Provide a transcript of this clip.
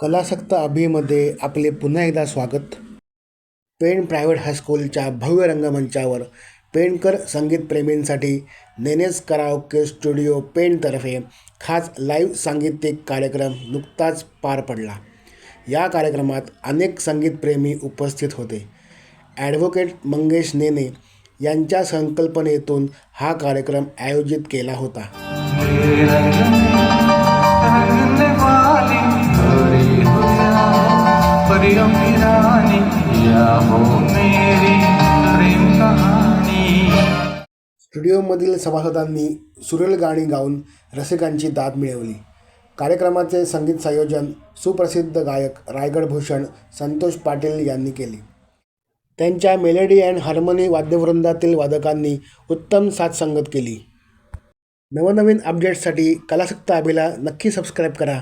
कलासक्त अभिमध्ये आपले पुन्हा एकदा स्वागत. पेण प्रायव्हेट हायस्कूलच्या भव्य रंगमंचावर पेणकर संगीतप्रेमींसाठी नेनेस कराओके स्टुडिओ पेणतर्फे खास लाईव्ह सांगीतिक कार्यक्रम नुकताच पार पडला. या कार्यक्रमात अनेक संगीतप्रेमी उपस्थित होते. ॲडव्होकेट मंगेश नेने यांच्या संकल्पनेतून हा कार्यक्रम आयोजित केला होता. रानी या हो मेरी प्रेम स्टुडिओमधील सभासदांनी सुरेल गाणी गाऊन रसिकांची दाद मिळवली. कार्यक्रमाचे संगीत संयोजन सुप्रसिद्ध गायक रायगड भूषण संतोष पाटील यांनी केले. त्यांच्या मेलडी अँड हार्मोनी वाद्यवृंदातील वादकांनी उत्तम साथसंगत केली. नवनवीन अपडेट्ससाठी कलासक्त अभिला नक्की सबस्क्राईब करा.